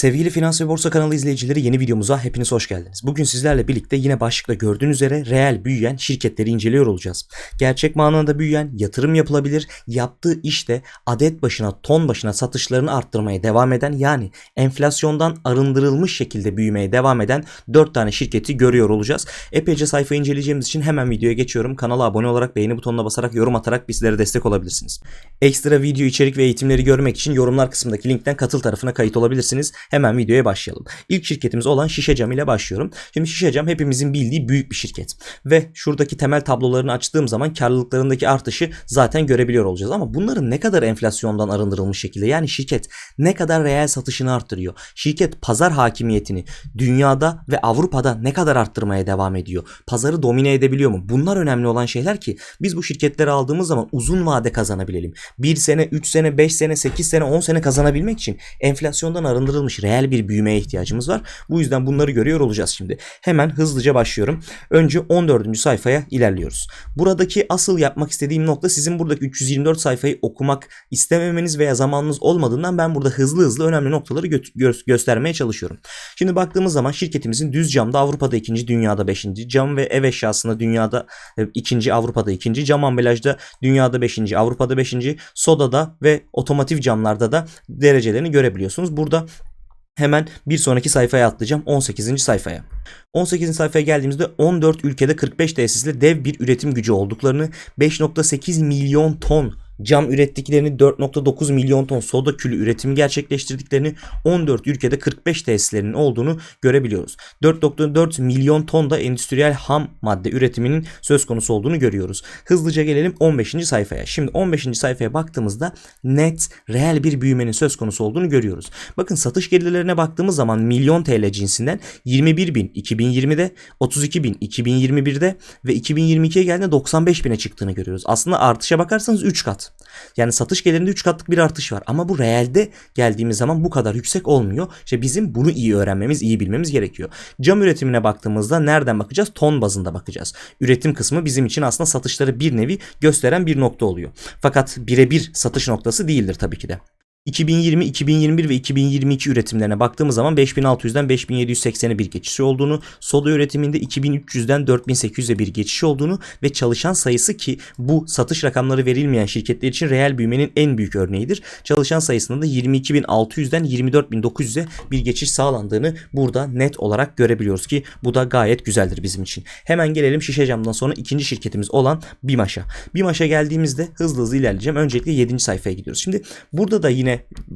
Sevgili Finans ve Borsa kanalı izleyicileri yeni videomuza hepiniz hoş geldiniz. Bugün sizlerle birlikte yine başlıkta gördüğünüz üzere reel büyüyen şirketleri inceliyor olacağız. Gerçek manada büyüyen, yatırım yapılabilir, yaptığı işte adet başına, ton başına satışlarını arttırmaya devam eden yani enflasyondan arındırılmış şekilde büyümeye devam eden 4 tane şirketi görüyor olacağız. Epeyce sayfa inceleyeceğimiz için hemen videoya geçiyorum. Kanala abone olarak beğeni butonuna basarak yorum atarak bizlere destek olabilirsiniz. Ekstra video içerik ve eğitimleri görmek için yorumlar kısmındaki linkten katıl tarafına kayıt olabilirsiniz. Hemen videoya başlayalım. İlk şirketimiz olan Şişe Cam ile başlıyorum. Şimdi Şişe Cam hepimizin bildiği büyük bir şirket. Ve şuradaki temel tablolarını açtığım zaman karlılıklarındaki artışı zaten görebiliyor olacağız. Ama bunların ne kadar enflasyondan arındırılmış şekilde yani şirket ne kadar reel satışını arttırıyor? Şirket pazar hakimiyetini dünyada ve Avrupa'da ne kadar arttırmaya devam ediyor? Pazarı domine edebiliyor mu? Bunlar önemli olan şeyler ki biz bu şirketleri aldığımız zaman uzun vade kazanabilelim. 1 sene, 3 sene, 5 sene, 8 sene, 10 sene kazanabilmek için enflasyondan arındırılmış reel bir büyümeye ihtiyacımız var. Bu yüzden bunları görüyor olacağız şimdi. Hemen hızlıca başlıyorum. Önce 14. sayfaya ilerliyoruz. Buradaki asıl yapmak istediğim nokta sizin buradaki 324 sayfayı okumak istememeniz veya zamanınız olmadığından ben burada hızlı hızlı önemli noktaları gö- gö- göstermeye çalışıyorum. Şimdi baktığımız zaman şirketimizin düz camda Avrupa'da ikinci, dünyada beşinci, cam ve ev eşyasında dünyada e, ikinci, Avrupa'da ikinci, cam ambalajda dünyada beşinci, Avrupa'da beşinci, sodada ve otomotiv camlarda da derecelerini görebiliyorsunuz. Burada Hemen bir sonraki sayfaya atlayacağım. 18. sayfaya. 18. sayfaya geldiğimizde 14 ülkede 45 tesisle dev bir üretim gücü olduklarını, 5.8 milyon ton cam ürettiklerini, 4.9 milyon ton soda külü üretimi gerçekleştirdiklerini, 14 ülkede 45 tesislerinin olduğunu görebiliyoruz. 4.4 milyon ton da endüstriyel ham madde üretiminin söz konusu olduğunu görüyoruz. Hızlıca gelelim 15. sayfaya. Şimdi 15. sayfaya baktığımızda net, reel bir büyümenin söz konusu olduğunu görüyoruz. Bakın satış gelirlerine baktığımız zaman milyon TL cinsinden 21 bin 2020'de, 32 bin 2021'de ve 2022'ye geldiğinde 95 bine çıktığını görüyoruz. Aslında artışa bakarsanız 3 kat. Yani satış gelirinde 3 katlık bir artış var. Ama bu reelde geldiğimiz zaman bu kadar yüksek olmuyor. İşte bizim bunu iyi öğrenmemiz, iyi bilmemiz gerekiyor. Cam üretimine baktığımızda nereden bakacağız? Ton bazında bakacağız. Üretim kısmı bizim için aslında satışları bir nevi gösteren bir nokta oluyor. Fakat birebir satış noktası değildir tabii ki de. 2020, 2021 ve 2022 üretimlerine baktığımız zaman 5600'den 5780'e bir geçişi olduğunu, soda üretiminde 2300'den 4800'e bir geçiş olduğunu ve çalışan sayısı ki bu satış rakamları verilmeyen şirketler için reel büyümenin en büyük örneğidir. Çalışan sayısında da 22600'den 24900'e bir geçiş sağlandığını burada net olarak görebiliyoruz ki bu da gayet güzeldir bizim için. Hemen gelelim şişe camdan sonra ikinci şirketimiz olan Bimaş'a. Bimaş'a geldiğimizde hızlı hızlı ilerleyeceğim. Öncelikle 7. sayfaya gidiyoruz. Şimdi burada da yine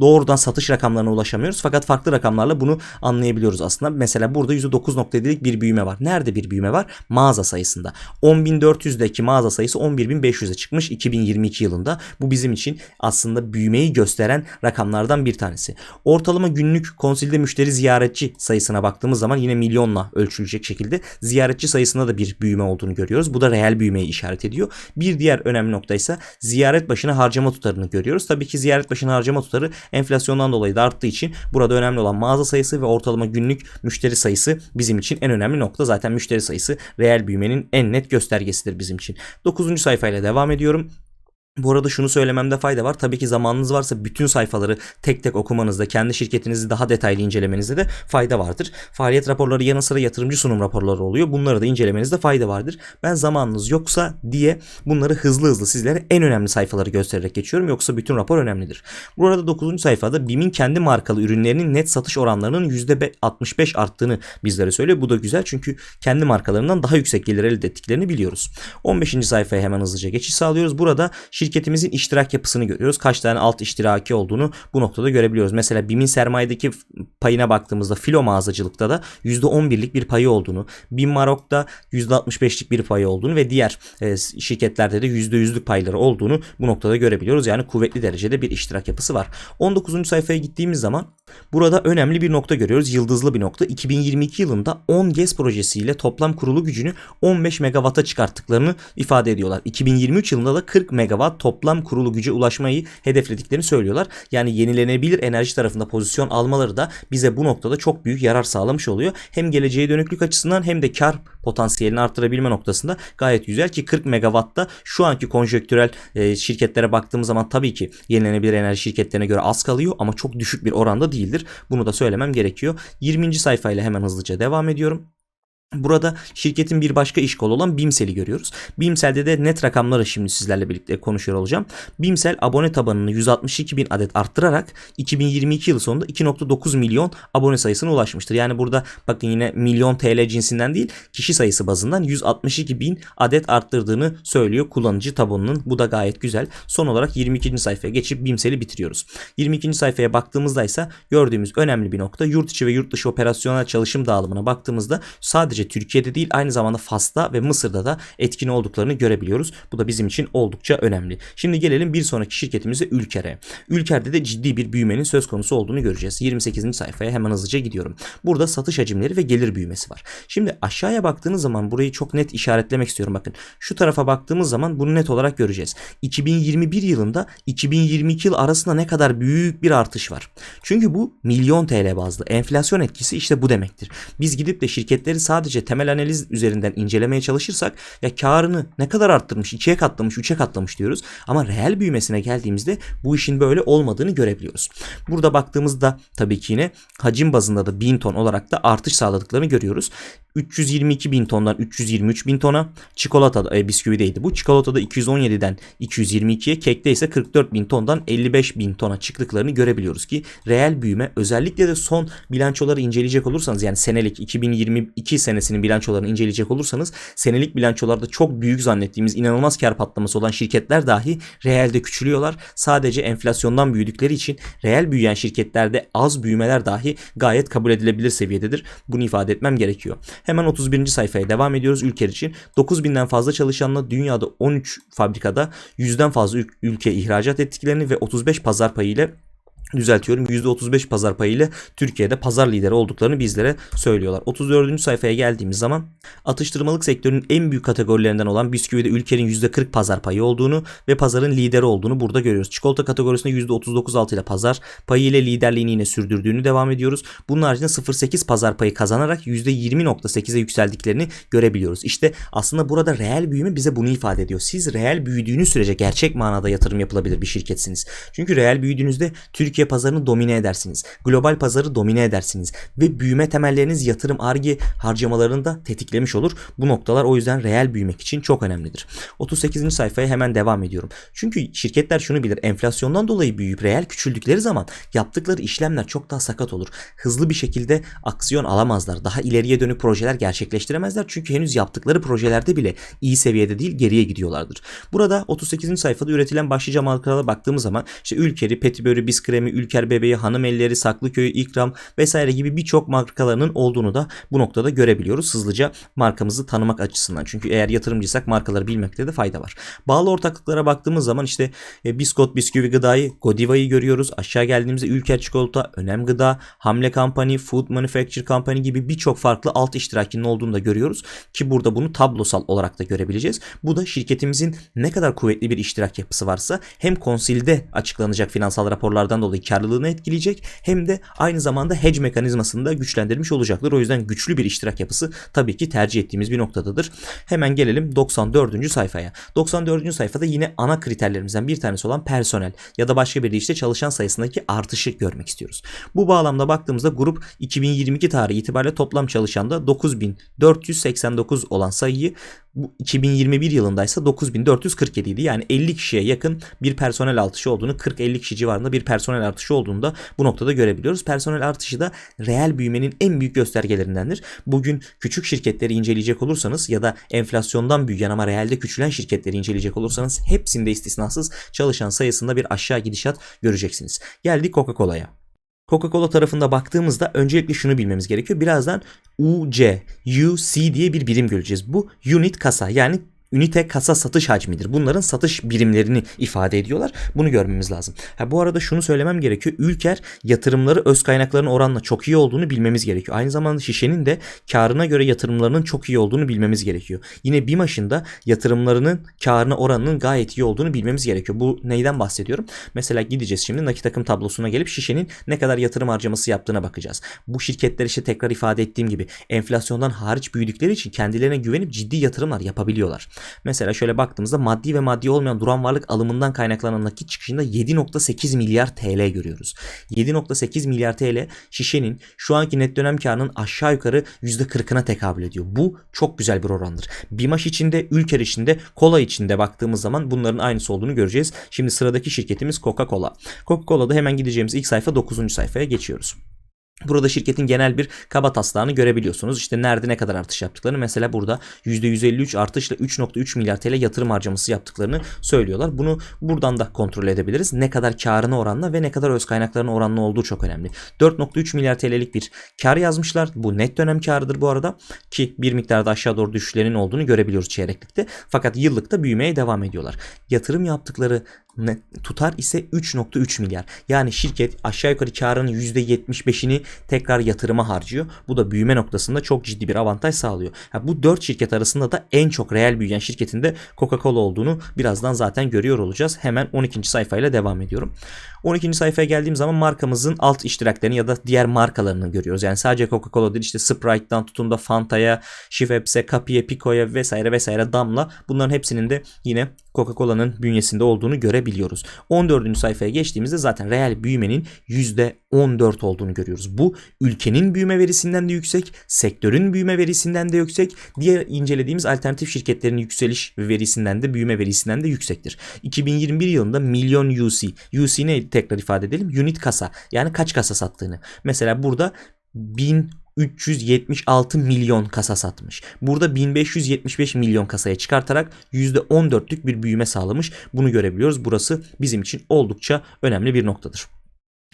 doğrudan satış rakamlarına ulaşamıyoruz. Fakat farklı rakamlarla bunu anlayabiliyoruz aslında. Mesela burada %9.7'lik bir büyüme var. Nerede bir büyüme var? Mağaza sayısında. 10.400'deki mağaza sayısı 11.500'e çıkmış 2022 yılında. Bu bizim için aslında büyümeyi gösteren rakamlardan bir tanesi. Ortalama günlük konsilde müşteri ziyaretçi sayısına baktığımız zaman yine milyonla ölçülecek şekilde ziyaretçi sayısında da bir büyüme olduğunu görüyoruz. Bu da reel büyümeyi işaret ediyor. Bir diğer önemli nokta ise ziyaret başına harcama tutarını görüyoruz. Tabii ki ziyaret başına harcama tutarı enflasyondan dolayı da arttığı için burada önemli olan mağaza sayısı ve ortalama günlük müşteri sayısı bizim için en önemli nokta. Zaten müşteri sayısı reel büyümenin en net göstergesidir bizim için. 9. sayfayla devam ediyorum. Bu arada şunu söylememde fayda var. Tabii ki zamanınız varsa bütün sayfaları tek tek okumanızda, kendi şirketinizi daha detaylı incelemenizde de fayda vardır. Faaliyet raporları yanı sıra yatırımcı sunum raporları oluyor. Bunları da incelemenizde fayda vardır. Ben zamanınız yoksa diye bunları hızlı hızlı sizlere en önemli sayfaları göstererek geçiyorum. Yoksa bütün rapor önemlidir. Burada 9. sayfada BİM'in kendi markalı ürünlerinin net satış oranlarının %65 arttığını bizlere söylüyor. Bu da güzel çünkü kendi markalarından daha yüksek gelir elde ettiklerini biliyoruz. 15. sayfaya hemen hızlıca geçiş sağlıyoruz. Burada şirketimizin iştirak yapısını görüyoruz. Kaç tane alt iştiraki olduğunu bu noktada görebiliyoruz. Mesela BİM'in sermayedeki payına baktığımızda filo mağazacılıkta da %11'lik bir payı olduğunu, BİM Marok'ta %65'lik bir payı olduğunu ve diğer e, şirketlerde de %100'lük payları olduğunu bu noktada görebiliyoruz. Yani kuvvetli derecede bir iştirak yapısı var. 19. sayfaya gittiğimiz zaman burada önemli bir nokta görüyoruz. Yıldızlı bir nokta. 2022 yılında 10 GES projesiyle toplam kurulu gücünü 15 megawata çıkarttıklarını ifade ediyorlar. 2023 yılında da 40 megawatt toplam kurulu güce ulaşmayı hedeflediklerini söylüyorlar. Yani yenilenebilir enerji tarafında pozisyon almaları da bize bu noktada çok büyük yarar sağlamış oluyor. Hem geleceğe dönüklük açısından hem de kar potansiyelini arttırabilme noktasında gayet güzel ki 40 megawatta şu anki konjonktürel e, şirketlere baktığımız zaman tabii ki yenilenebilir enerji şirketlerine göre az kalıyor ama çok düşük bir oranda değildir. Bunu da söylemem gerekiyor. 20. sayfayla hemen hızlıca devam ediyorum. Burada şirketin bir başka iş kolu olan Bimsel'i görüyoruz. Bimsel'de de net rakamları şimdi sizlerle birlikte konuşuyor olacağım. Bimsel abone tabanını 162 bin adet arttırarak 2022 yılı sonunda 2.9 milyon abone sayısına ulaşmıştır. Yani burada bakın yine milyon TL cinsinden değil kişi sayısı bazından 162 bin adet arttırdığını söylüyor kullanıcı tabanının. Bu da gayet güzel. Son olarak 22. sayfaya geçip Bimsel'i bitiriyoruz. 22. sayfaya baktığımızda ise gördüğümüz önemli bir nokta yurt içi ve yurt dışı operasyonel çalışım dağılımına baktığımızda sadece Türkiye'de değil aynı zamanda Fas'ta ve Mısır'da da etkin olduklarını görebiliyoruz. Bu da bizim için oldukça önemli. Şimdi gelelim bir sonraki şirketimize Ülker'e. Ülker'de de ciddi bir büyümenin söz konusu olduğunu göreceğiz. 28. sayfaya hemen hızlıca gidiyorum. Burada satış hacimleri ve gelir büyümesi var. Şimdi aşağıya baktığınız zaman burayı çok net işaretlemek istiyorum. Bakın şu tarafa baktığımız zaman bunu net olarak göreceğiz. 2021 yılında 2022 yıl arasında ne kadar büyük bir artış var. Çünkü bu milyon TL bazlı. Enflasyon etkisi işte bu demektir. Biz gidip de şirketleri sadece temel analiz üzerinden incelemeye çalışırsak ya karını ne kadar arttırmış, ikiye katlamış, üçe katlamış diyoruz. Ama reel büyümesine geldiğimizde bu işin böyle olmadığını görebiliyoruz. Burada baktığımızda tabii ki yine hacim bazında da 1000 ton olarak da artış sağladıklarını görüyoruz. 322 bin tondan 323 bin tona çikolata e, bisküvideydi bu. Çikolatada 217'den 222'ye kekte ise 44 bin tondan 55 bin tona çıktıklarını görebiliyoruz ki reel büyüme özellikle de son bilançoları inceleyecek olursanız yani senelik 2022 senesinin bilançolarını inceleyecek olursanız senelik bilançolarda çok büyük zannettiğimiz inanılmaz kar patlaması olan şirketler dahi reelde küçülüyorlar. Sadece enflasyondan büyüdükleri için reel büyüyen şirketlerde az büyümeler dahi gayet kabul edilebilir seviyededir. Bunu ifade etmem gerekiyor. Hemen 31. sayfaya devam ediyoruz ülke için. 9000'den fazla çalışanla dünyada 13 fabrikada 100'den fazla ül- ülke ihracat ettiklerini ve 35 pazar payı ile düzeltiyorum %35 pazar payıyla Türkiye'de pazar lideri olduklarını bizlere söylüyorlar. 34. sayfaya geldiğimiz zaman atıştırmalık sektörünün en büyük kategorilerinden olan bisküvide ülkenin %40 pazar payı olduğunu ve pazarın lideri olduğunu burada görüyoruz. Çikolata kategorisinde %39.6 ile pazar payı ile liderliğini yine sürdürdüğünü devam ediyoruz. Bunun haricinde 0.8 pazar payı kazanarak %20.8'e yükseldiklerini görebiliyoruz. İşte aslında burada reel büyüme bize bunu ifade ediyor. Siz reel büyüdüğünüz sürece gerçek manada yatırım yapılabilir bir şirketsiniz. Çünkü reel büyüdüğünüzde Türkiye pazarını domine edersiniz. Global pazarı domine edersiniz. Ve büyüme temelleriniz yatırım arge harcamalarını da tetiklemiş olur. Bu noktalar o yüzden reel büyümek için çok önemlidir. 38. sayfaya hemen devam ediyorum. Çünkü şirketler şunu bilir. Enflasyondan dolayı büyüyüp reel küçüldükleri zaman yaptıkları işlemler çok daha sakat olur. Hızlı bir şekilde aksiyon alamazlar. Daha ileriye dönük projeler gerçekleştiremezler. Çünkü henüz yaptıkları projelerde bile iyi seviyede değil geriye gidiyorlardır. Burada 38. sayfada üretilen başlıca markalara baktığımız zaman işte Ülker'i, Petibörü, Biskremi, Ülker Bebeği, Hanım Elleri, Saklıköy, İkram vesaire gibi birçok markalarının olduğunu da bu noktada görebiliyoruz. Hızlıca markamızı tanımak açısından. Çünkü eğer yatırımcıysak markaları bilmekte de fayda var. Bağlı ortaklıklara baktığımız zaman işte e, Biskot, Bisküvi Gıda'yı, Godiva'yı görüyoruz. Aşağı geldiğimizde Ülker Çikolata, Önem Gıda, Hamle Company, Food Manufacture Company gibi birçok farklı alt iştirakinin olduğunu da görüyoruz. Ki burada bunu tablosal olarak da görebileceğiz. Bu da şirketimizin ne kadar kuvvetli bir iştirak yapısı varsa hem konsilde açıklanacak finansal raporlardan dolayı karlılığını etkileyecek hem de aynı zamanda hedge mekanizmasını da güçlendirmiş olacaktır. O yüzden güçlü bir iştirak yapısı tabii ki tercih ettiğimiz bir noktadadır. Hemen gelelim 94. sayfaya. 94. sayfada yine ana kriterlerimizden bir tanesi olan personel ya da başka bir deyişle çalışan sayısındaki artışı görmek istiyoruz. Bu bağlamda baktığımızda grup 2022 tarihi itibariyle toplam çalışanda 9489 olan sayıyı bu 2021 yılında ise 9447 idi. Yani 50 kişiye yakın bir personel artışı olduğunu, 40-50 kişi civarında bir personel artışı olduğunu da bu noktada görebiliyoruz. Personel artışı da reel büyümenin en büyük göstergelerindendir. Bugün küçük şirketleri inceleyecek olursanız ya da enflasyondan büyüyen ama reelde küçülen şirketleri inceleyecek olursanız hepsinde istisnasız çalışan sayısında bir aşağı gidişat göreceksiniz. Geldik Coca-Cola'ya. Coca-Cola tarafında baktığımızda öncelikle şunu bilmemiz gerekiyor. Birazdan UC, UC diye bir birim göreceğiz. Bu unit kasa yani ünite kasa satış hacmidir. Bunların satış birimlerini ifade ediyorlar. Bunu görmemiz lazım. Ha, bu arada şunu söylemem gerekiyor. Ülker yatırımları öz kaynakların oranla çok iyi olduğunu bilmemiz gerekiyor. Aynı zamanda şişenin de karına göre yatırımlarının çok iyi olduğunu bilmemiz gerekiyor. Yine BİMAŞ'ın da yatırımlarının karına oranının gayet iyi olduğunu bilmemiz gerekiyor. Bu neyden bahsediyorum? Mesela gideceğiz şimdi nakit akım tablosuna gelip şişenin ne kadar yatırım harcaması yaptığına bakacağız. Bu şirketler işte tekrar ifade ettiğim gibi enflasyondan hariç büyüdükleri için kendilerine güvenip ciddi yatırımlar yapabiliyorlar. Mesela şöyle baktığımızda maddi ve maddi olmayan duran varlık alımından kaynaklanan nakit çıkışında 7.8 milyar TL görüyoruz. 7.8 milyar TL şişenin şu anki net dönem karının aşağı yukarı %40'ına tekabül ediyor. Bu çok güzel bir orandır. Bimaş içinde, Ülker içinde, Kola içinde baktığımız zaman bunların aynısı olduğunu göreceğiz. Şimdi sıradaki şirketimiz Coca-Cola. Coca-Cola'da hemen gideceğimiz ilk sayfa 9. sayfaya geçiyoruz. Burada şirketin genel bir kaba taslağını görebiliyorsunuz. İşte nerede ne kadar artış yaptıklarını mesela burada %153 artışla 3.3 milyar TL yatırım harcaması yaptıklarını söylüyorlar. Bunu buradan da kontrol edebiliriz. Ne kadar karına oranla ve ne kadar öz kaynaklarına oranla olduğu çok önemli. 4.3 milyar TL'lik bir kar yazmışlar. Bu net dönem karıdır bu arada ki bir miktarda aşağı doğru düşüşlerin olduğunu görebiliyoruz çeyreklikte. Fakat yıllıkta büyümeye devam ediyorlar. Yatırım yaptıkları tutar ise 3.3 milyar. Yani şirket aşağı yukarı karının %75'ini tekrar yatırıma harcıyor. Bu da büyüme noktasında çok ciddi bir avantaj sağlıyor. Ha, bu 4 şirket arasında da en çok reel büyüyen şirketin de Coca-Cola olduğunu birazdan zaten görüyor olacağız. Hemen 12. sayfayla devam ediyorum. 12. sayfaya geldiğim zaman markamızın alt iştiraklerini ya da diğer markalarını görüyoruz. Yani sadece Coca-Cola değil işte Sprite'dan tutun da Fanta'ya, Schweppes'e, Capi'ye, Pico'ya vesaire vesaire Damla bunların hepsinin de yine Coca-Cola'nın bünyesinde olduğunu görebiliyoruz. 14. sayfaya geçtiğimizde zaten reel büyümenin %14 olduğunu görüyoruz. Bu ülkenin büyüme verisinden de yüksek, sektörün büyüme verisinden de yüksek, diğer incelediğimiz alternatif şirketlerin yükseliş verisinden de büyüme verisinden de yüksektir. 2021 yılında milyon UC, UC ne tekrar ifade edelim? Unit kasa yani kaç kasa sattığını. Mesela burada 1000 376 milyon kasa satmış. Burada 1575 milyon kasaya çıkartarak %14'lük bir büyüme sağlamış. Bunu görebiliyoruz. Burası bizim için oldukça önemli bir noktadır.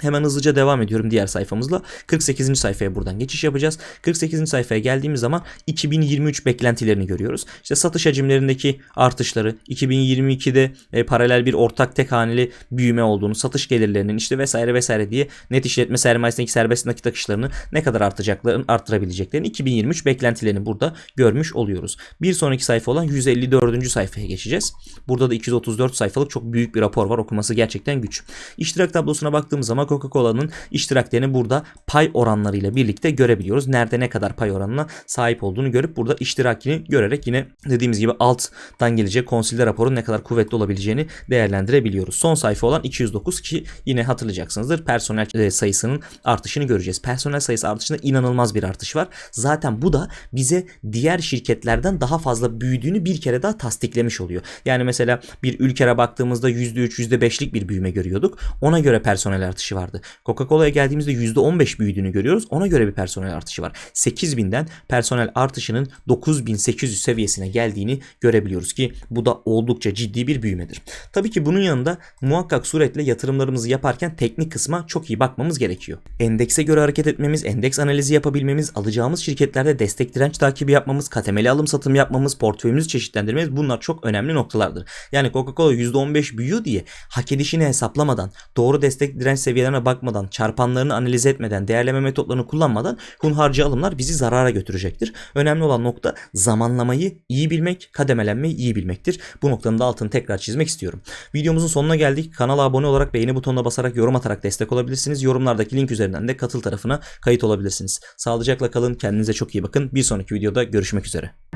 Hemen hızlıca devam ediyorum diğer sayfamızla. 48. sayfaya buradan geçiş yapacağız. 48. sayfaya geldiğimiz zaman 2023 beklentilerini görüyoruz. İşte satış hacimlerindeki artışları, 2022'de e, paralel bir ortak tek haneli büyüme olduğunu, satış gelirlerinin işte vesaire vesaire diye net işletme sermayesindeki serbest nakit akışlarını ne kadar artacaklarını, arttırabileceklerini 2023 beklentilerini burada görmüş oluyoruz. Bir sonraki sayfa olan 154. sayfaya geçeceğiz. Burada da 234 sayfalık çok büyük bir rapor var. Okuması gerçekten güç. İştirak tablosuna baktığımız zaman Coca-Cola'nın iştiraklerini burada pay oranlarıyla birlikte görebiliyoruz. Nerede ne kadar pay oranına sahip olduğunu görüp burada iştirakini görerek yine dediğimiz gibi alttan gelecek konsilde raporun ne kadar kuvvetli olabileceğini değerlendirebiliyoruz. Son sayfa olan 209 ki yine hatırlayacaksınızdır personel e, sayısının artışını göreceğiz. Personel sayısı artışında inanılmaz bir artış var. Zaten bu da bize diğer şirketlerden daha fazla büyüdüğünü bir kere daha tasdiklemiş oluyor. Yani mesela bir ülkere baktığımızda %3, %5'lik bir büyüme görüyorduk. Ona göre personel artışı vardı. Coca-Cola'ya geldiğimizde %15 büyüdüğünü görüyoruz. Ona göre bir personel artışı var. 8000'den personel artışının 9800 seviyesine geldiğini görebiliyoruz ki bu da oldukça ciddi bir büyümedir. Tabii ki bunun yanında muhakkak suretle yatırımlarımızı yaparken teknik kısma çok iyi bakmamız gerekiyor. Endekse göre hareket etmemiz, endeks analizi yapabilmemiz, alacağımız şirketlerde destek direnç takibi yapmamız, kademeli alım satım yapmamız, portföyümüzü çeşitlendirmemiz bunlar çok önemli noktalardır. Yani Coca-Cola %15 büyüyor diye hak edişini hesaplamadan, doğru destek direnç seviyelerine bakmadan, çarpanlarını analiz etmeden, değerleme metotlarını kullanmadan hunharca alımlar bizi zarara götürecektir. Önemli olan nokta zamanlamayı iyi bilmek, kademelenmeyi iyi bilmektir. Bu noktanın da altını tekrar çizmek istiyorum. Videomuzun sonuna geldik. Kanala abone olarak beğeni butonuna basarak yorum atarak destek olabilirsiniz. Yorumlardaki link üzerinden de katıl tarafına kayıt olabilirsiniz. Sağlıcakla kalın. Kendinize çok iyi bakın. Bir sonraki videoda görüşmek üzere.